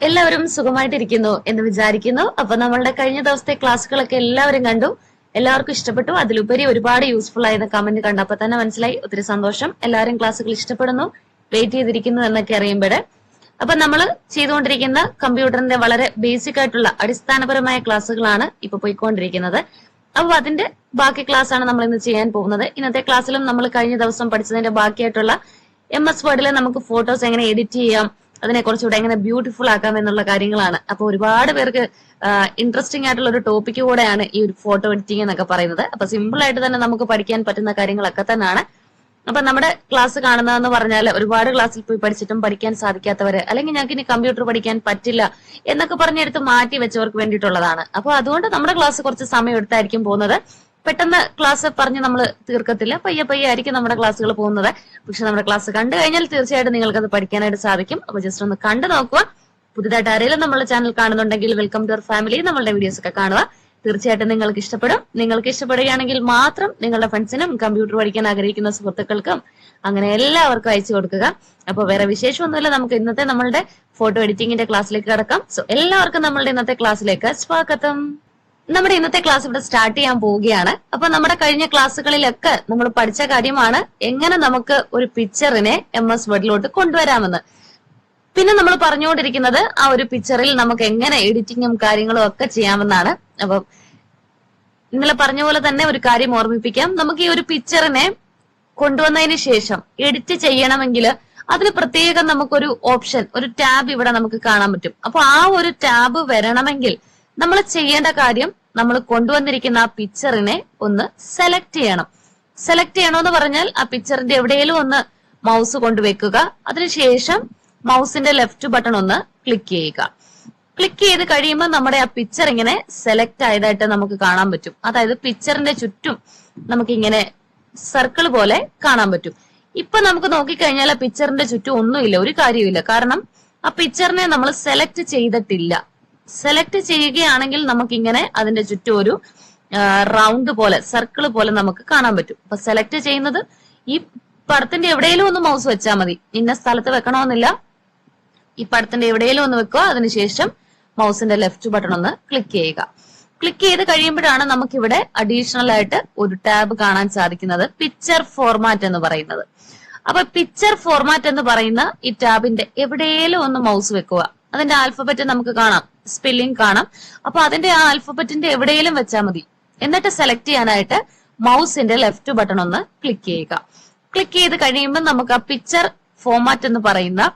എല്ലാവരും സുഖമായിട്ടിരിക്കുന്നു എന്ന് വിചാരിക്കുന്നു. അപ്പൊ നമ്മളുടെ കഴിഞ്ഞ ദിവസത്തെ ക്ലാസ്സുകളൊക്കെ എല്ലാവരും കണ്ടു. എല്ലാവർക്കും ഇഷ്ടപ്പെട്ടു. അതിലുപരി ഒരുപാട് യൂസ്ഫുൾ ആയിരുന്ന കമന്റ് കണ്ടു. അപ്പൊ തന്നെ മനസ്സിലായി. ഒത്തിരി സന്തോഷം. എല്ലാവരും ക്ലാസ്സുകൾ ഇഷ്ടപ്പെടുന്നു. വെയിറ്റ് ചെയ്തിരിക്കുന്നു എന്നൊക്കെ അറിയുമ്പോൾ അപ്പൊ നമ്മൾ ചെയ്തുകൊണ്ടിരിക്കുന്ന കമ്പ്യൂട്ടറിന്റെ വളരെ ബേസിക് ആയിട്ടുള്ള അടിസ്ഥാനപരമായ ക്ലാസ്സുകളാണ് ഇപ്പൊ പോയിക്കൊണ്ടിരിക്കുന്നത്. അപ്പോൾ അതിന്റെ ബാക്കി ക്ലാസ് ആണ് നമ്മൾ ഇന്ന് ചെയ്യാൻ പോകുന്നത്. ഇന്നത്തെ ക്ലാസ്സിലും നമ്മൾ കഴിഞ്ഞ ദിവസം പഠിച്ചതിന്റെ ബാക്കിയായിട്ടുള്ള എം എസ് വേർഡിൽ നമുക്ക് ഫോട്ടോസ് എങ്ങനെ എഡിറ്റ് ചെയ്യാം അതിനെ കുറച്ചുകൂടെ എങ്ങനെ ബ്യൂട്ടിഫുൾ ആക്കാം എന്നുള്ള കാര്യങ്ങളാണ്. അപ്പൊ ഒരുപാട് പേർക്ക് ഇൻട്രസ്റ്റിംഗ് ആയിട്ടുള്ള ഒരു ടോപ്പിക് കൂടെയാണ് ഈ ഒരു ഫോട്ടോ എഡിറ്റിംഗ് എന്നൊക്കെ പറയുന്നത്. അപ്പൊ സിമ്പിൾ ആയിട്ട് തന്നെ നമുക്ക് പഠിക്കാൻ പറ്റുന്ന കാര്യങ്ങളൊക്കെ തന്നെയാണ് അപ്പൊ നമ്മുടെ ക്ലാസ് കാണുന്നതെന്ന് പറഞ്ഞാൽ ഒരുപാട് ക്ലാസ്സിൽ പോയി പഠിച്ചിട്ടും പഠിക്കാൻ സാധിക്കാത്തവര് അല്ലെങ്കിൽ ഞങ്ങൾക്ക് ഇനി കമ്പ്യൂട്ടർ പഠിക്കാൻ പറ്റില്ല എന്നൊക്കെ പറഞ്ഞെടുത്ത് മാറ്റി വെച്ചവർക്ക് വേണ്ടിയിട്ടുള്ളതാണ്. അപ്പൊ അതുകൊണ്ട് നമ്മുടെ ക്ലാസ് കുറച്ച് സമയം എടുത്തായിരിക്കും പോകുന്നത്. പെട്ടെന്ന് ക്ലാസ് പറഞ്ഞ് നമ്മൾ തീർക്കത്തില്ല. പയ്യെ പയ്യെ ആയിരിക്കും നമ്മുടെ ക്ലാസ്സുകൾ പോകുന്നത്. പക്ഷെ നമ്മുടെ ക്ലാസ് കണ്ടു കഴിഞ്ഞാൽ തീർച്ചയായിട്ടും നിങ്ങൾക്ക് അത് പഠിക്കാനായിട്ട് സാധിക്കും. അപ്പൊ ജസ്റ്റ് ഒന്ന് കണ്ടു നോക്കുക. പുതുതായിട്ട് ആരെങ്കിലും നമ്മുടെ ചാനൽ കാണുന്നുണ്ടെങ്കിൽ വെൽക്കം ടു അവർ ഫാമിലി നമ്മളുടെ വീഡിയോസ് ഒക്കെ കാണുക. തീർച്ചയായിട്ടും നിങ്ങൾക്ക് ഇഷ്ടപ്പെടും. നിങ്ങൾക്ക് ഇഷ്ടപ്പെടുകയാണെങ്കിൽ മാത്രം നിങ്ങളുടെ ഫ്രണ്ട്സിനും കമ്പ്യൂട്ടർ പഠിക്കാൻ ആഗ്രഹിക്കുന്ന സുഹൃത്തുക്കൾക്കും അങ്ങനെ എല്ലാവർക്കും അയച്ചു കൊടുക്കുക. അപ്പൊ വേറെ വിശേഷമൊന്നുമില്ല. നമുക്ക് ഇന്നത്തെ നമ്മളുടെ ഫോട്ടോ എഡിറ്റിംഗിന്റെ ക്ലാസ്സിലേക്ക് കടക്കാം. സോ എല്ലാവർക്കും നമ്മളുടെ ഇന്നത്തെ ക്ലാസ്സിലേക്ക് സ്വാഗതം. നമ്മുടെ ഇന്നത്തെ ക്ലാസ് ഇവിടെ സ്റ്റാർട്ട് ചെയ്യാൻ പോവുകയാണ്. അപ്പൊ നമ്മുടെ കഴിഞ്ഞ ക്ലാസ്സുകളിലൊക്കെ നമ്മൾ പഠിച്ച കാര്യമാണ് എങ്ങനെ നമുക്ക് ഒരു പിക്ചറിനെ എം എസ് വേർഡിലോട്ട് കൊണ്ടുവരാമെന്ന്. പിന്നെ നമ്മൾ പറഞ്ഞുകൊണ്ടിരിക്കുന്നത് ആ ഒരു പിക്ചറിൽ നമുക്ക് എങ്ങനെ എഡിറ്റിങ്ങും കാര്യങ്ങളും ഒക്കെ ചെയ്യാമെന്നാണ്. അപ്പം ഇന്നലെ പറഞ്ഞ പോലെ തന്നെ ഒരു കാര്യം ഓർമ്മിപ്പിക്കാം. നമുക്ക് ഈ ഒരു പിക്ചറിനെ കൊണ്ടുവന്നതിന് ശേഷം എഡിറ്റ് ചെയ്യണമെങ്കിൽ അതിന് പ്രത്യേകം നമുക്കൊരു ഓപ്ഷൻ ഒരു ടാബ് ഇവിടെ നമുക്ക് കാണാൻ പറ്റും. അപ്പൊ ആ ഒരു ടാബ് വരണമെങ്കിൽ നമ്മൾ ചെയ്യേണ്ട കാര്യം നമ്മൾ കൊണ്ടുവന്നിരിക്കുന്ന ആ പിക്ചറിനെ ഒന്ന് സെലക്ട് ചെയ്യണം. സെലക്ട് ചെയ്യണമെന്ന് പറഞ്ഞാൽ ആ പിക്ചറിന്റെ എവിടെയെങ്കിലും ഒന്ന് മൗസ് കൊണ്ടുവെക്കുക. അതിനുശേഷം മൗസിന്റെ ലെഫ്റ്റ് ബട്ടൺ ഒന്ന് ക്ലിക്ക് ചെയ്യുക. ക്ലിക്ക് ചെയ്ത് കഴിയുമ്പോൾ നമ്മുടെ ആ പിക്ചർ ഇങ്ങനെ സെലക്ട് ആയതായിട്ട് നമുക്ക് കാണാൻ പറ്റും. അതായത് പിക്ചറിന്റെ ചുറ്റും നമുക്ക് ഇങ്ങനെ സർക്കിൾ പോലെ കാണാൻ പറ്റും. ഇപ്പൊ നമുക്ക് നോക്കിക്കഴിഞ്ഞാൽ ആ പിക്ചറിന്റെ ചുറ്റും ഒന്നുമില്ല ഒരു കാര്യമില്ല കാരണം ആ പിക്ചറിനെ നമ്മൾ സെലക്ട് ചെയ്തിട്ടില്ല. സെലക്ട് ചെയ്യുകയാണെങ്കിൽ നമുക്ക് ഇങ്ങനെ അതിന്റെ ചുറ്റും ഒരു റൗണ്ട് പോലെ സർക്കിൾ പോലെ നമുക്ക് കാണാൻ പറ്റും. അപ്പൊ സെലക്ട് ചെയ്യുന്നത് ഈ പടത്തിന്റെ എവിടെയെങ്കിലും ഒന്ന് മൗസ് വെച്ചാൽ മതി. ഇന്ന സ്ഥലത്ത് വെക്കണമെന്നില്ല. ഈ പടത്തിന്റെ എവിടെയെങ്കിലും ഒന്ന് വെക്കുക. അതിനുശേഷം മൗസിന്റെ ലെഫ്റ്റ് ബട്ടൺ ഒന്ന് ക്ലിക്ക് ചെയ്യുക. ക്ലിക്ക് ചെയ്ത് കഴിയുമ്പോഴാണ് നമുക്കിവിടെ അഡീഷണൽ ആയിട്ട് ഒരു ടാബ് കാണാൻ സാധിക്കുന്നത്. പിക്ചർ ഫോർമാറ്റ് എന്ന് പറയുന്നത്. അപ്പൊ പിക്ചർ ഫോർമാറ്റ് എന്ന് പറയുന്ന ഈ ടാബിന്റെ എവിടെയെങ്കിലും ഒന്ന് മൗസ് വെക്കുക. അതിന്റെ ആൽഫബറ്റ് നമുക്ക് കാണാം. സ്പെല്ലിംഗ് കാണാം. അപ്പൊ അതിന്റെ ആ ആൽഫബറ്റിന്റെ എവിടെയെങ്കിലും വെച്ചാൽ മതി. എന്നിട്ട് സെലക്ട് ചെയ്യാനായിട്ട് മൗസിന്റെ ലെഫ്റ്റ് ബട്ടൺ ഒന്ന് ക്ലിക്ക് ചെയ്യുക. ക്ലിക്ക് ചെയ്ത് കഴിയുമ്പോൾ നമുക്ക് ആ പിക്ചർ ഫോർമാറ്റ് എന്ന് പറയുന്ന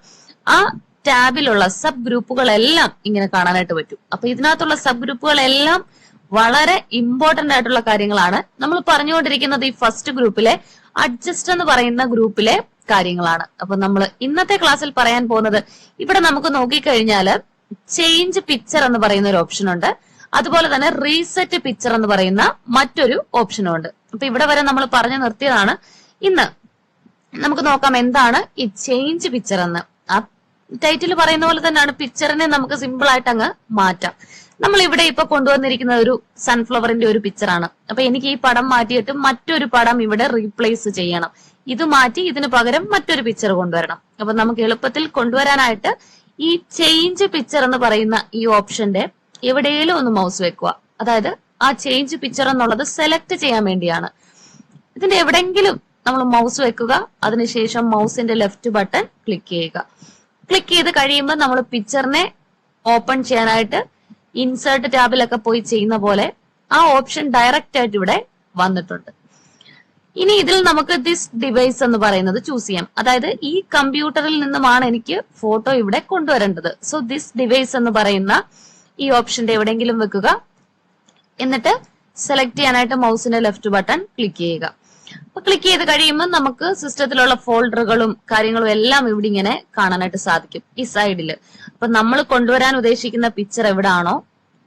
ആ ടാബിലുള്ള സബ് ഗ്രൂപ്പുകളെല്ലാം ഇങ്ങനെ കാണാനായിട്ട് പറ്റും. അപ്പൊ ഇതിനകത്തുള്ള സബ് ഗ്രൂപ്പുകളെല്ലാം വളരെ ഇമ്പോർട്ടന്റ് ആയിട്ടുള്ള കാര്യങ്ങളാണ്. നമ്മൾ പറഞ്ഞുകൊണ്ടിരിക്കുന്നത് ഈ ഫസ്റ്റ് ഗ്രൂപ്പിലെ അഡ്ജസ്റ്റ് എന്ന് പറയുന്ന ഗ്രൂപ്പിലെ കാര്യങ്ങളാണ്. അപ്പൊ നമ്മൾ ഇന്നത്തെ ക്ലാസ്സിൽ പറയാൻ പോകുന്നത് ഇവിടെ നമുക്ക് നോക്കിക്കഴിഞ്ഞാൽ ചേഞ്ച് പിക്ചർ എന്ന് പറയുന്ന ഒരു ഓപ്ഷൻ ഉണ്ട്. അതുപോലെ തന്നെ റീസെറ്റ് പിക്ചർ എന്ന് പറയുന്ന മറ്റൊരു ഓപ്ഷനും ഉണ്ട്. അപ്പൊ ഇവിടെ വരെ നമ്മൾ പറഞ്ഞു നിർത്തിയതാണ്. ഇന്ന് നമുക്ക് നോക്കാം എന്താണ് ഈ ചേഞ്ച് പിക്ചർ എന്ന്. ആ ടൈറ്റിൽ പറയുന്ന പോലെ തന്നെയാണ് പിക്ചറിനെ നമുക്ക് സിമ്പിൾ ആയിട്ട് അങ്ങ് മാറ്റാം. നമ്മൾ ഇവിടെ ഇപ്പൊ കൊണ്ടുവന്നിരിക്കുന്ന ഒരു സൺഫ്ലവറിന്റെ ഒരു പിക്ചറാണ് അപ്പൊ എനിക്ക് ഈ പടം മാറ്റിയിട്ട് മറ്റൊരു പടം ഇവിടെ റീപ്ലേസ് ചെയ്യണം. ഇത് മാറ്റി ഇതിന് പകരം മറ്റൊരു പിക്ചർ കൊണ്ടുവരണം. അപ്പൊ നമുക്ക് എളുപ്പത്തിൽ കൊണ്ടുവരാനായിട്ട് ഈ ചേഞ്ച് പിക്ചർ എന്ന് പറയുന്ന ഈ ഓപ്ഷന്റെ എവിടെയെങ്കിലും ഒന്ന് മൗസ് വെക്കുക. അതായത് ആ ചേഞ്ച് പിക്ചർ എന്നുള്ളത് സെലക്ട് ചെയ്യാൻ വേണ്ടിയാണ്. ഇതിന്റെ എവിടെങ്കിലും നമ്മൾ മൗസ് വെക്കുക. അതിനുശേഷം മൗസിന്റെ ലെഫ്റ്റ് ബട്ടൺ ക്ലിക്ക് ചെയ്യുക. ക്ലിക്ക് ചെയ്ത് കഴിയുമ്പോൾ നമ്മൾ പിക്ചറിനെ ഓപ്പൺ ചെയ്യാനായിട്ട് ഇൻസേർട്ട് ടാബിലൊക്കെ പോയി ചെയ്യുന്ന പോലെ ആ ഓപ്ഷൻ ഡയറക്റ്റ് ആയിട്ട് ഇവിടെ വന്നിട്ടുണ്ട്. ഇനി ഇതിൽ നമുക്ക് ദിസ് ഡിവൈസ് എന്ന് പറയുന്നത് ചൂസ് ചെയ്യാം. അതായത് ഈ കമ്പ്യൂട്ടറിൽ നിന്നുമാണ് എനിക്ക് ഫോട്ടോ ഇവിടെ കൊണ്ടുവരേണ്ടത്. സോ ദിസ് ഡിവൈസ് എന്ന് പറയുന്ന ഈ ഓപ്ഷന്റെ എവിടെയെങ്കിലും വെക്കുക. എന്നിട്ട് സെലക്ട് ചെയ്യാനായിട്ട് മൗസിന്റെ ലെഫ്റ്റ് ബട്ടൺ ക്ലിക്ക് ചെയ്യുക. അപ്പൊ ക്ലിക്ക് ചെയ്ത് കഴിയുമ്പോൾ നമുക്ക് സിസ്റ്റത്തിലുള്ള ഫോൾഡറുകളും കാര്യങ്ങളും എല്ലാം ഇവിടെ ഇങ്ങനെ കാണാനായിട്ട് സാധിക്കും ഈ സൈഡിൽ അപ്പൊ നമ്മൾ കൊണ്ടുവരാൻ ഉദ്ദേശിക്കുന്ന പിക്ചർ എവിടാണോ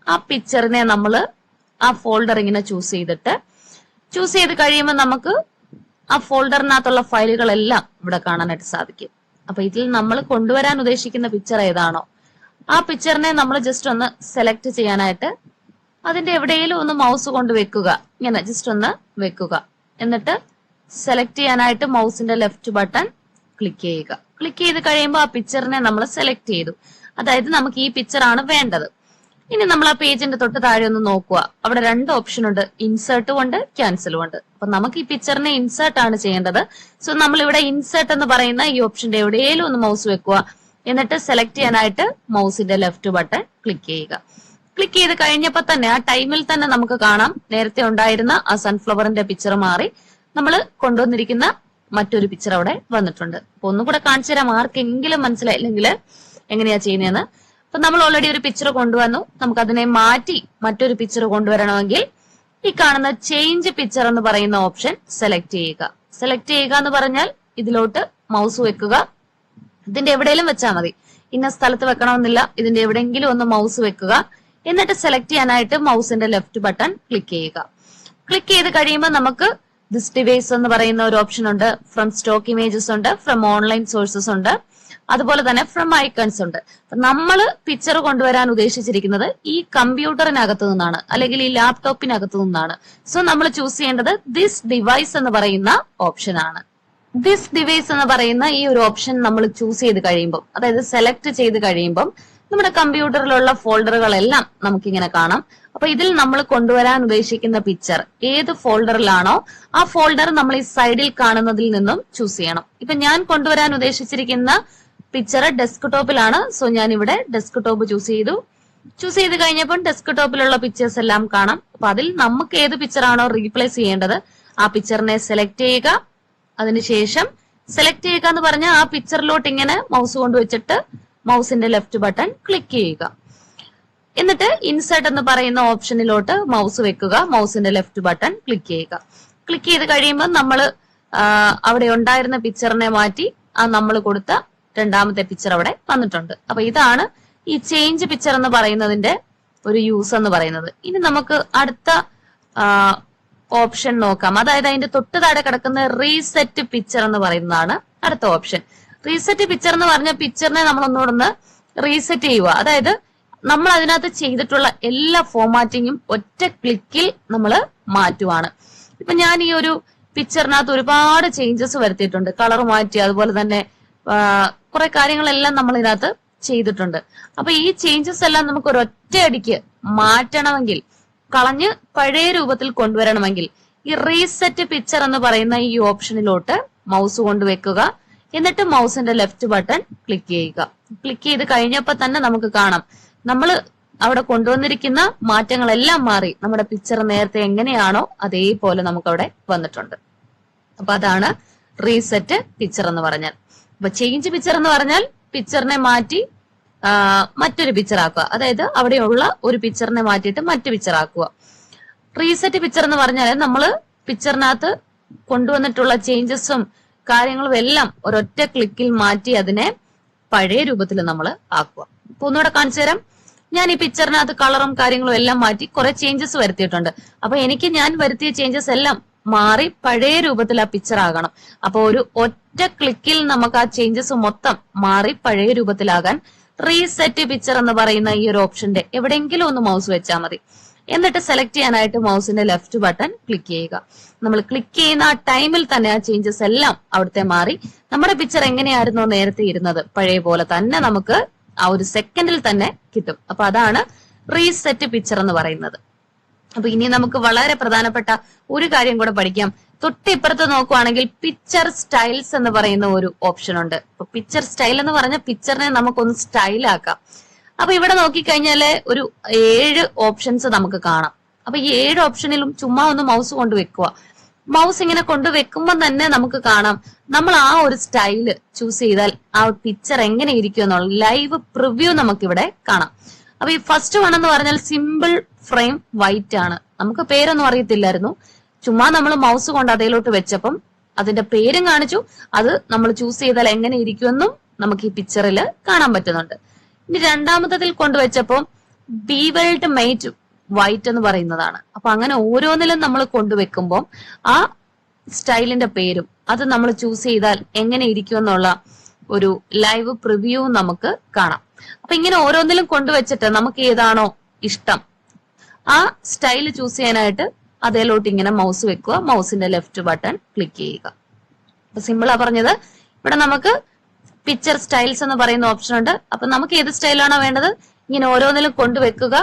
ആ പിക്ചറിനെ നമ്മൾ ആ ഫോൾഡർ ഇങ്ങനെ ചൂസ് ചെയ്തിട്ട് ചൂസ് ചെയ്ത് കഴിയുമ്പോൾ നമുക്ക് ആ ഫോൾഡറിനകത്തുള്ള ഫയലുകളെല്ലാം ഇവിടെ കാണാനായിട്ട് സാധിക്കും. അപ്പൊ ഇതിൽ നമ്മൾ കൊണ്ടുവരാൻ ഉദ്ദേശിക്കുന്ന പിക്ചർ ഏതാണോ ആ പിക്ചറിനെ നമ്മൾ ജസ്റ്റ് ഒന്ന് സെലക്ട് ചെയ്യാനായിട്ട് അതിന്റെ എവിടെയെങ്കിലും ഒന്ന് മൗസ് കൊണ്ട് വെക്കുക. ഇങ്ങനെ ജസ്റ്റ് ഒന്ന് വെക്കുക. എന്നിട്ട് സെലക്ട് ചെയ്യാനായിട്ട് മൗസിന്റെ ലെഫ്റ്റ് ബട്ടൺ ക്ലിക്ക് ചെയ്യുക. ക്ലിക്ക് ചെയ്ത് കഴിയുമ്പോൾ ആ പിക്ചറിനെ നമ്മൾ സെലക്ട് ചെയ്തു. അതായത് നമുക്ക് ഈ പിക്ചർ ആണ് വേണ്ടത്. ഇനി നമ്മൾ ആ പേജിന്റെ തൊട്ട് താഴെ ഒന്ന് നോക്കുക. അവിടെ രണ്ട് ഓപ്ഷൻ ഉണ്ട്. ഇൻസേർട്ടും ഉണ്ട് ക്യാൻസലും ഉണ്ട്. അപ്പൊ നമുക്ക് ഈ പിക്ചറിനെ ഇൻസേർട്ട് ആണ് ചെയ്യേണ്ടത്. സോ നമ്മൾ ഇവിടെ ഇൻസേർട്ട് എന്ന് പറയുന്ന ഈ ഓപ്ഷന്റെ എവിടെയെങ്കിലും ഒന്ന് മൗസ് വെക്കുക. എന്നിട്ട് സെലക്ട് ചെയ്യാനായിട്ട് മൗസിന്റെ ലെഫ്റ്റ് ബട്ടൺ ക്ലിക്ക് ചെയ്യുക. ക്ലിക്ക് ചെയ്ത് കഴിഞ്ഞപ്പോൾ തന്നെ ആ ടൈമിൽ തന്നെ നമുക്ക് കാണാം. നേരത്തെ ഉണ്ടായിരുന്ന ആ സൺഫ്ലവറിന്റെ പിക്ചർ മാറി. നമ്മൾ കൊണ്ടുവന്നിരിക്കുന്ന മറ്റൊരു പിക്ചർ അവിടെ വന്നിട്ടുണ്ട്. അപ്പൊ ഒന്നുകൂടെ കാണിച്ചു തരാം ആർക്കെങ്കിലും മനസ്സിലായില്ലെങ്കിൽ എങ്ങനെയാ ചെയ്യുന്നതെന്ന്. അപ്പൊ നമ്മൾ ഓൾറെഡി ഒരു പിക്ചർ കൊണ്ടുവന്നു. നമുക്ക് അതിനെ മാറ്റി മറ്റൊരു പിക്ചർ കൊണ്ടുവരണമെങ്കിൽ ഈ കാണുന്ന ചേഞ്ച് പിക്ചർ എന്ന് പറയുന്ന ഓപ്ഷൻ സെലക്ട് ചെയ്യുക. സെലക്ട് ചെയ്യുക എന്ന് പറഞ്ഞാൽ ഇതിലോട്ട് മൗസ് വെക്കുക. ഇതിന്റെ എവിടെയെങ്കിലും വെച്ചാൽ മതി. ഇന്ന സ്ഥലത്ത് വെക്കണമെന്നില്ല. ഇതിന്റെ എവിടെയെങ്കിലും ഒന്ന് മൗസ് വെക്കുക. എന്നിട്ട് സെലക്ട് ചെയ്യാനായിട്ട് മൗസിന്റെ ലെഫ്റ്റ് ബട്ടൺ ക്ലിക്ക് ചെയ്യുക. ക്ലിക്ക് ചെയ്ത് കഴിയുമ്പോൾ നമുക്ക് ദിസ് ഡിവൈസ് എന്ന് പറയുന്ന ഒരു ഓപ്ഷൻ ഉണ്ട്. ഫ്രം സ്റ്റോക്ക് ഇമേജസ് ഉണ്ട്. ഫ്രം ഓൺലൈൻ സോഴ്സസ് ഉണ്ട്. അതുപോലെ തന്നെ ഫ്രം ഐക്കൺസ് ഉണ്ട്. നമ്മൾ പിക്ചർ കൊണ്ടുവരാൻ ഉദ്ദേശിച്ചിരിക്കുന്നത് ഈ കമ്പ്യൂട്ടറിനകത്ത് നിന്നാണ്. അല്ലെങ്കിൽ ഈ ലാപ്ടോപ്പിനകത്ത് നിന്നാണ്. സോ നമ്മൾ ചൂസ് ചെയ്യേണ്ടത് ദിസ് ഡിവൈസ് എന്ന് പറയുന്ന ഓപ്ഷൻ ആണ്. ദിസ് ഡിവൈസ് എന്ന് പറയുന്ന ഈ ഒരു ഓപ്ഷൻ നമ്മൾ ചൂസ് ചെയ്ത് കഴിയുമ്പോൾ അതായത് സെലക്ട് ചെയ്ത് കഴിയുമ്പം നമ്മുടെ കമ്പ്യൂട്ടറിലുള്ള ഫോൾഡറുകളെല്ലാം നമുക്കിങ്ങനെ കാണാം. അപ്പൊ ഇതിൽ നമ്മൾ കൊണ്ടുവരാൻ ഉദ്ദേശിക്കുന്ന പിക്ചർ ഏത് ഫോൾഡറിലാണോ ആ ഫോൾഡർ നമ്മൾ ഈ സൈഡിൽ കാണുന്നതിൽ നിന്നും ചൂസ് ചെയ്യണം. ഇപ്പൊ ഞാൻ കൊണ്ടുവരാൻ ഉദ്ദേശിച്ചിരിക്കുന്ന പിക്ചർ ഡെസ്ക്ടോപ്പിലാണ് സോ ഞാൻ ഇവിടെ ഡെസ്ക്ടോപ്പ് ചൂസ് ചെയ്തു. ചൂസ് ചെയ്ത് കഴിഞ്ഞപ്പോൾ ഡെസ്ക്ടോപ്പിലുള്ള പിക്ചേഴ്സ് എല്ലാം കാണാം. അപ്പൊ അതിൽ നമുക്ക് ഏത് പിക്ചർ ആണോ റീപ്ലേസ് ചെയ്യേണ്ടത് ആ പിക്ചറിനെ സെലക്ട് ചെയ്യുക. അതിനുശേഷം സെലക്ട് ചെയ്യുക എന്ന് പറഞ്ഞാൽ ആ പിക്ചറിലോട്ട് ഇങ്ങനെ മൗസ് കൊണ്ട് വെച്ചിട്ട് മൗസിന്റെ ലെഫ്റ്റ് ബട്ടൺ ക്ലിക്ക് ചെയ്യുക. എന്നിട്ട് ഇൻസേർട്ട് എന്ന് പറയുന്ന ഓപ്ഷനിലോട്ട് മൗസ് വെക്കുക. മൗസിന്റെ ലെഫ്റ്റ് ബട്ടൺ ക്ലിക്ക് ചെയ്യുക. ക്ലിക്ക് ചെയ്ത് കഴിയുമ്പോൾ നമ്മൾ അവിടെ ഉണ്ടായിരുന്ന പിക്ചറിനെ മാറ്റി ആ നമ്മൾ കൊടുത്ത രണ്ടാമത്തെ പിക്ചർ അവിടെ വന്നിട്ടുണ്ട്. അപ്പൊ ഇതാണ് ഈ ചേഞ്ച് പിക്ചർ എന്ന് പറയുന്നതിന്റെ ഒരു യൂസ് എന്ന് പറയുന്നത്. ഇനി നമുക്ക് അടുത്ത ഓപ്ഷൻ നോക്കാം. അതായത് അതിന്റെ തൊട്ട് താഴെ കിടക്കുന്ന റീസെറ്റ് പിക്ചർ എന്ന് പറയുന്നതാണ് അടുത്ത ഓപ്ഷൻ റീസെറ്റ് പിക്ചർ എന്ന് പറഞ്ഞ പിക്ചറിനെ നമ്മൾ ഒന്നുകൂടെ റീസെറ്റ് ചെയ്യുക. അതായത് നമ്മൾ അതിനകത്ത് ചെയ്തിട്ടുള്ള എല്ലാ ഫോമാറ്റിങ്ങും ഒറ്റ ക്ലിക്കിൽ നമ്മൾ മാറ്റുവാണ്. ഇപ്പൊ ഞാൻ ഈ ഒരു പിക്ചറിനകത്ത് ഒരുപാട് ചേഞ്ചസ് വരുത്തിയിട്ടുണ്ട്. കളർ മാറ്റി അതുപോലെ തന്നെ കുറെ കാര്യങ്ങളെല്ലാം നമ്മൾ ഇതിനകത്ത് ചെയ്തിട്ടുണ്ട്. അപ്പൊ ഈ ചേഞ്ചസ് എല്ലാം നമുക്ക് ഒരു ഒറ്റയടിക്ക് മാറ്റണമെങ്കിൽ കളഞ്ഞ് പഴയ രൂപത്തിൽ കൊണ്ടുവരണമെങ്കിൽ ഈ റീസെറ്റ് പിക്ചർ എന്ന് പറയുന്ന ഈ ഓപ്ഷനിലോട്ട് മൗസ് കൊണ്ടുവെക്കുക എന്നിട്ട് മൗസിന്റെ ലെഫ്റ്റ് ബട്ടൺ ക്ലിക്ക് ചെയ്യുക. ക്ലിക്ക് ചെയ്ത് കഴിഞ്ഞപ്പോൾ തന്നെ നമുക്ക് കാണാം. നമ്മൾ അവിടെ കൊണ്ടുവന്നിരിക്കുന്ന മാറ്റങ്ങളെല്ലാം മാറി. നമ്മുടെ പിക്ചർ നേരത്തെ എങ്ങനെയാണോ അതേപോലെ നമുക്ക് അവിടെ വന്നിട്ടുണ്ട്. അപ്പൊ അതാണ് റീസെറ്റ് പിക്ചർ എന്ന് പറഞ്ഞാൽ. അപ്പൊ ചേഞ്ച് പിക്ചർ എന്ന് പറഞ്ഞാൽ പിക്ചറിനെ മാറ്റി മറ്റൊരു പിക്ചർ ആക്കുക. അതായത് അവിടെയുള്ള ഒരു പിക്ചറിനെ മാറ്റിയിട്ട് മറ്റു പിക്ചർ ആക്കുക. റീസെറ്റ് പിക്ചർ എന്ന് പറഞ്ഞാൽ നമ്മൾ പിക്ചറിനകത്ത് കൊണ്ടുവന്നിട്ടുള്ള ചേഞ്ചസും കാര്യങ്ങളും എല്ലാം ഒരൊറ്റ ക്ലിക്കിൽ മാറ്റി അതിനെ പഴയ രൂപത്തിൽ നമ്മൾ ആക്കുക. ഇപ്പൊ ഒന്നുകൂടെ കാണിച്ചു തരാം. ഞാൻ ഈ പിക്ചറിനകത്ത് കളറും കാര്യങ്ങളും എല്ലാം മാറ്റി കുറെ ചേഞ്ചസ് വരുത്തിയിട്ടുണ്ട്. അപ്പൊ എനിക്ക് ഞാൻ വരുത്തിയ ചേഞ്ചസ് എല്ലാം മാറി പഴയ രൂപത്തിൽ ആ പിക്ചർ ആകണം. അപ്പൊ ഒരു ഒറ്റ ക്ലിക്കിൽ നമുക്ക് ആ ചേഞ്ചസ് മൊത്തം മാറി പഴയ രൂപത്തിലാകാൻ റീസെറ്റ് പിക്ചർ എന്ന് പറയുന്ന ഈ ഒരു ഓപ്ഷന്റെ എവിടെയെങ്കിലും ഒന്ന് മൗസ് വെച്ചാൽ മതി. എന്നിട്ട് സെലക്ട് ചെയ്യാനായിട്ട് മൗസിന്റെ ലെഫ്റ്റ് ബട്ടൺ ക്ലിക്ക് ചെയ്യുക. നമ്മൾ ക്ലിക്ക് ചെയ്യുന്ന ആ ടൈമിൽ തന്നെ ആ ചേഞ്ചസ് എല്ലാം അവിടുത്തെ മാറി. നമ്മുടെ പിക്ചർ എങ്ങനെയായിരുന്നോ നേരത്തെ ഇരുന്നത്? പഴയ പോലെ തന്നെ നമുക്ക് ആ ഒരു സെക്കൻഡിൽ തന്നെ കിട്ടും. അപ്പൊ അതാണ് റീസെറ്റ് പിക്ചർ എന്ന് പറയുന്നത്. അപ്പൊ ഇനി നമുക്ക് വളരെ പ്രധാനപ്പെട്ട ഒരു കാര്യം കൂടെ പഠിക്കാം. തൊട്ടിപ്പുറത്ത് നോക്കുവാണെങ്കിൽ പിക്ചർ സ്റ്റൈൽസ് എന്ന് പറയുന്ന ഒരു ഓപ്ഷൻ ഉണ്ട്. അപ്പൊ പിക്ചർ സ്റ്റൈൽ എന്ന് പറഞ്ഞ പിക്ചറിനെ നമുക്കൊന്ന് സ്റ്റൈലാക്കാം അപ്പൊ ഇവിടെ നോക്കിക്കഴിഞ്ഞാൽ ഒരു ഏഴ് ഓപ്ഷൻസ് നമുക്ക് കാണാം. അപ്പൊ ഈ ഏഴ് ഓപ്ഷനിലും ചുമ്മാ ഒന്ന് മൗസ് കൊണ്ട് വെക്കുക മൗസ് ഇങ്ങനെ കൊണ്ടുവെക്കുമ്പോൾ തന്നെ നമുക്ക് കാണാം. നമ്മൾ ആ ഒരു സ്റ്റൈൽ ചൂസ് ചെയ്താൽ ആ പിക്ചർ എങ്ങനെ ഇരിക്കും എന്നുള്ള ലൈവ് പ്രിവ്യൂ നമുക്കിവിടെ കാണാം. അപ്പൊ ഈ ഫസ്റ്റ് വൺ എന്ന് പറഞ്ഞാൽ സിമ്പിൾ ഫ്രെയിം വൈറ്റ് ആണ്. നമുക്ക് പേരൊന്നും അറിയത്തില്ലായിരുന്നു. ചുമ്മാ നമ്മൾ മൗസ് കൊണ്ട് അതിലോട്ട് വെച്ചപ്പം അതിന്റെ പേരും കാണിച്ചു. അത് നമ്മൾ ചൂസ് ചെയ്താൽ എങ്ങനെ ഇരിക്കുമെന്നും നമുക്ക് ഈ പിക്ചറിൽ കാണാൻ പറ്റുന്നുണ്ട്. ഇനി രണ്ടാമത്തതിൽ കൊണ്ടുവച്ചപ്പോൾ ബീവെൽഡ് മെയ്റ്റ് വൈറ്റ് എന്ന് പറയുന്നതാണ്. അപ്പൊ അങ്ങനെ ഓരോന്നിലും നമ്മൾ കൊണ്ടുവെക്കുമ്പോൾ ആ സ്റ്റൈലിന്റെ പേരും അത് നമ്മൾ ചൂസ് ചെയ്താൽ എങ്ങനെ ഇരിക്കും എന്നുള്ള ഒരു ലൈവ് പ്രിവ്യൂ നമുക്ക് കാണാം. അപ്പൊ ഇങ്ങനെ ഓരോന്നിലും കൊണ്ടുവച്ചിട്ട് നമുക്ക് ഏതാണോ ഇഷ്ടം ആ സ്റ്റൈൽ ചൂസ് ചെയ്യാനായിട്ട് അതേലോട്ട് ഇങ്ങനെ മൗസ് വെക്കുക. മൗസിന്റെ ലെഫ്റ്റ് ബട്ടൺ ക്ലിക്ക് ചെയ്യുക. അപ്പൊ സിമ്പിളാ പറഞ്ഞത്. ഇവിടെ നമുക്ക് പിക്ചർ സ്റ്റൈൽസ് എന്ന് പറയുന്ന ഓപ്ഷൻ ഉണ്ട്. അപ്പൊ നമുക്ക് ഏത് സ്റ്റൈലാണോ വേണ്ടത്? ഇങ്ങനെ ഓരോന്നിലും കൊണ്ടുവെക്കുക.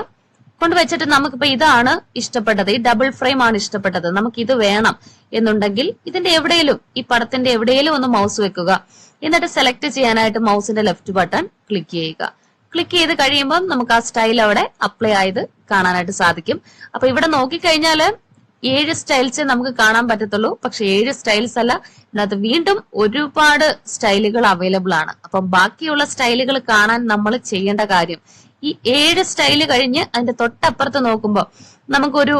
കൊണ്ടുവച്ചിട്ട് നമുക്കിപ്പോ ഇതാണ് ഇഷ്ടപ്പെട്ടത്. ഈ ഡബിൾ ഫ്രെയിം ആണ് ഇഷ്ടപ്പെട്ടത്. നമുക്ക് ഇത് വേണം എന്നുണ്ടെങ്കിൽ ഇതിന്റെ എവിടെയെങ്കിലും ഈ പടത്തിന്റെ എവിടെയെങ്കിലും ഒന്ന് മൗസ് വെക്കുക. എന്നിട്ട് സെലക്ട് ചെയ്യാനായിട്ട് മൗസിന്റെ ലെഫ്റ്റ് ബട്ടൺ ക്ലിക്ക് ചെയ്യുക. ക്ലിക്ക് ചെയ്ത് കഴിയുമ്പോൾ നമുക്ക് ആ സ്റ്റൈൽ അവിടെ അപ്ലൈ ആയത് കാണാനായിട്ട് സാധിക്കും. അപ്പൊ ഇവിടെ നോക്കിക്കഴിഞ്ഞാൽ ഏഴ് സ്റ്റൈൽസ് നമുക്ക് കാണാൻ പറ്റത്തുള്ളൂ. പക്ഷെ ഏഴ് സ്റ്റൈൽസ് അല്ല ഇതിനകത്ത് വീണ്ടും ഒരുപാട് സ്റ്റൈലുകൾ അവൈലബിൾ ആണ്. അപ്പം ബാക്കിയുള്ള സ്റ്റൈലുകൾ കാണാൻ നമ്മൾ ചെയ്യേണ്ട കാര്യം ഈ ഏഴ് സ്റ്റൈൽ കഴിഞ്ഞ് അതിന്റെ തൊട്ടപ്പുറത്ത് നോക്കുമ്പോൾ നമുക്കൊരു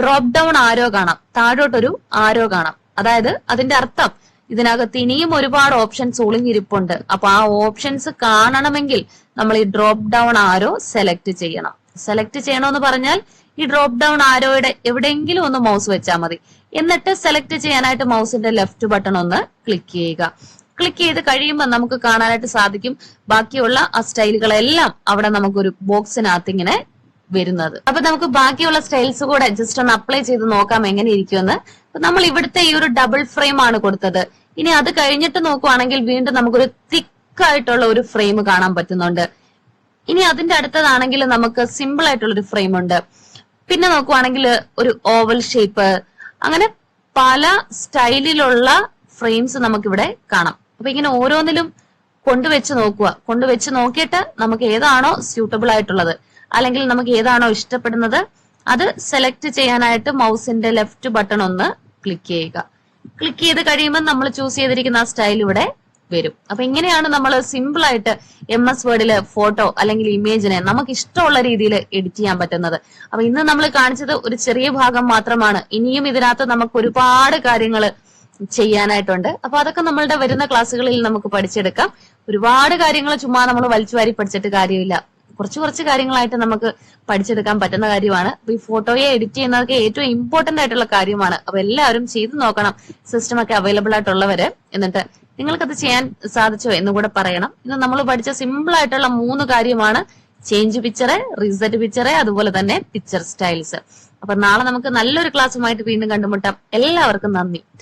ഡ്രോപ്പ് ഡൗൺ ആരോ കാണാം. താഴോട്ടൊരു ആരോ കാണാം. അതായത് അതിന്റെ അർത്ഥം ഇതിനകത്ത് ഇനിയും ഒരുപാട് ഓപ്ഷൻസ് ഒളിഞ്ഞിരിപ്പുണ്ട് അപ്പൊ ആ ഓപ്ഷൻസ് കാണണമെങ്കിൽ നമ്മൾ ഈ ഡ്രോപ്പ് ഡൗൺ ആരോ സെലക്ട് ചെയ്യണം. സെലക്ട് ചെയ്യണമെന്ന് പറഞ്ഞാൽ ഈ ഡ്രോപ്പ് ഡൗൺ ആരോയുടെ എവിടെയെങ്കിലും ഒന്ന് മൗസ് വെച്ചാൽ മതി. എന്നിട്ട് സെലക്ട് ചെയ്യാനായിട്ട് മൗസിന്റെ ലെഫ്റ്റ് ബട്ടൺ ഒന്ന് ക്ലിക്ക് ചെയ്യുക. ക്ലിക്ക് ചെയ്ത് കഴിയുമ്പോൾ നമുക്ക് കാണാനായിട്ട് സാധിക്കും. ബാക്കിയുള്ള ആ സ്റ്റൈലുകളെല്ലാം അവിടെ നമുക്കൊരു ബോക്സിനകത്ത് ഇങ്ങനെ വരുന്നത്. അപ്പൊ നമുക്ക് ബാക്കിയുള്ള സ്റ്റൈൽസ് കൂടെ ജസ്റ്റ് ഒന്ന് അപ്ലൈ ചെയ്ത് നോക്കാം എങ്ങനെ ഇരിക്കുമെന്ന് അപ്പൊ നമ്മൾ ഇവിടുത്തെ ഈ ഒരു ഡബിൾ ഫ്രെയിം ആണ് കൊടുത്തത്. ഇനി അത് കഴിഞ്ഞിട്ട് നോക്കുവാണെങ്കിൽ വീണ്ടും നമുക്കൊരു തിക്കായിട്ടുള്ള ഒരു ഫ്രെയിം കാണാൻ പറ്റുന്നുണ്ട്. ഇനി അതിന്റെ അടുത്തതാണെങ്കിൽ നമുക്ക് സിമ്പിൾ ആയിട്ടുള്ള ഒരു ഫ്രെയിം ഉണ്ട്. പിന്നെ നോക്കുവാണെങ്കിൽ ഒരു ഓവൽ ഷേപ്പ് അങ്ങനെ പല സ്റ്റൈലിലുള്ള ഫ്രെയിംസ് നമുക്കിവിടെ കാണാം. അപ്പൊ ഇങ്ങനെ ഓരോന്നിലും കൊണ്ടുവച്ച് നോക്കുക. കൊണ്ടുവച്ച് നോക്കിയിട്ട് നമുക്ക് ഏതാണോ സ്യൂട്ടബിൾ ആയിട്ടുള്ളത്. അല്ലെങ്കിൽ നമുക്ക് ഏതാണോ ഇഷ്ടപ്പെടുന്നത് അത് സെലക്ട് ചെയ്യാനായിട്ട് മൗസിന്റെ ലെഫ്റ്റ് ബട്ടൺ ഒന്ന് ക്ലിക്ക് ചെയ്യുക. ക്ലിക്ക് ചെയ്ത് കഴിയുമ്പോൾ നമ്മൾ ചൂസ് ചെയ്തിരിക്കുന്ന ആ സ്റ്റൈൽ ഇവിടെ വരും. അപ്പൊ ഇങ്ങനെയാണ് നമ്മൾ സിമ്പിൾ ആയിട്ട് എം എസ് വേർഡിൽ ഫോട്ടോ അല്ലെങ്കിൽ ഇമേജിനെ നമുക്ക് ഇഷ്ടമുള്ള രീതിയിൽ എഡിറ്റ് ചെയ്യാൻ പറ്റുന്നത്. അപ്പൊ ഇന്ന് നമ്മൾ കാണിച്ചത് ഒരു ചെറിയ ഭാഗം മാത്രമാണ്. ഇനിയും ഇതിനകത്ത് നമുക്ക് ഒരുപാട് കാര്യങ്ങൾ ചെയ്യാനായിട്ടുണ്ട്. അപ്പൊ അതൊക്കെ നമ്മളുടെ വരുന്ന ക്ലാസ്സുകളിൽ നമുക്ക് പഠിച്ചെടുക്കാം. ഒരുപാട് കാര്യങ്ങൾ ചുമ്മാ നമ്മൾ വലിച്ചുവാരി പഠിച്ചിട്ട് കാര്യമില്ല. കുറച്ച് കുറച്ച് കാര്യങ്ങളായിട്ട് നമുക്ക് പഠിച്ചെടുക്കാൻ പറ്റുന്ന കാര്യമാണ്. അപ്പൊ ഈ ഫോട്ടോയെ എഡിറ്റ് ചെയ്യുന്നതൊക്കെ ഏറ്റവും ഇമ്പോർട്ടന്റ് ആയിട്ടുള്ള കാര്യമാണ്. അപ്പൊ എല്ലാവരും ചെയ്തു നോക്കണം. സിസ്റ്റം ഒക്കെ അവൈലബിൾ ആയിട്ടുള്ളവര്. എന്നിട്ട് നിങ്ങൾക്കത് ചെയ്യാൻ സാധിച്ചോ എന്ന് കൂടെ പറയണം. ഇന്ന് നമ്മൾ പഠിച്ച സിമ്പിൾ ആയിട്ടുള്ള മൂന്ന് കാര്യമാണ്. ചേഞ്ച് പിക്ചറ് റിസെറ്റ് പിക്ചറ് അതുപോലെ തന്നെ പിക്ചർ സ്റ്റൈൽസ് അപ്പൊ നാളെ നമുക്ക് നല്ലൊരു ക്ലാസ്സുമായിട്ട് വീണ്ടും കണ്ടുമുട്ടാം. എല്ലാവർക്കും നന്ദി.